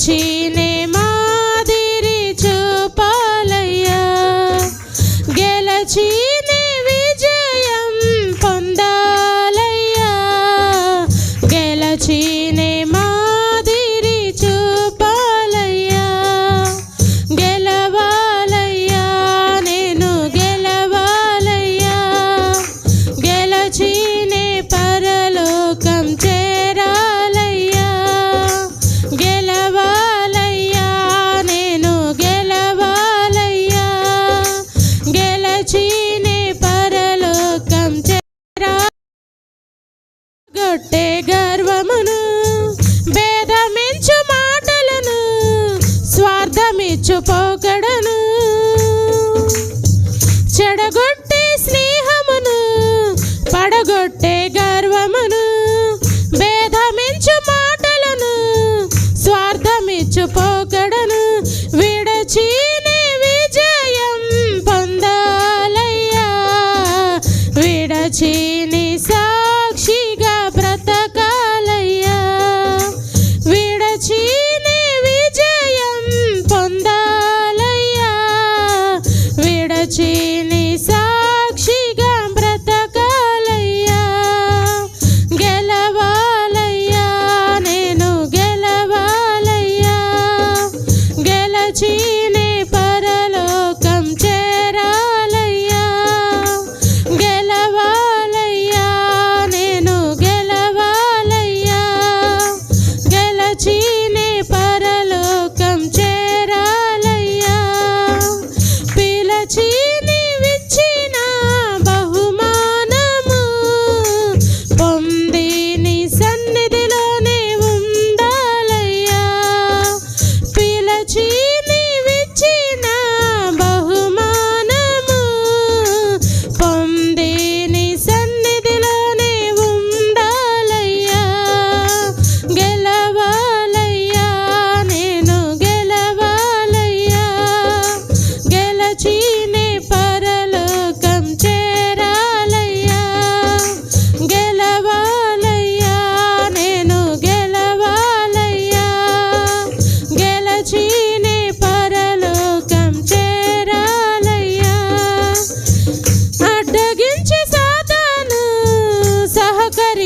గెలచినే మాదిరి చూపాలయ్యా. గెలచి ഒട്ടേക cheese.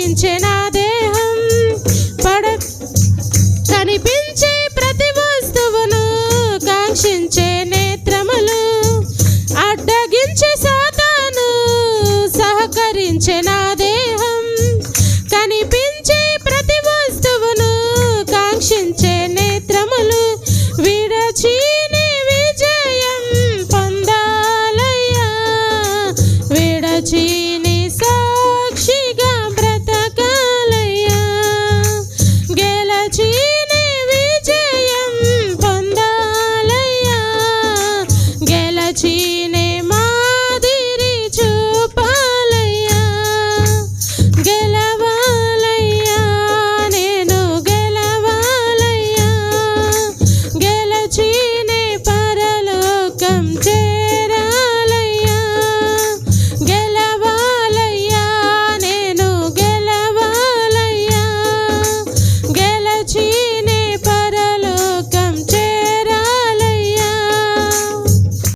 కనిపించేనాదే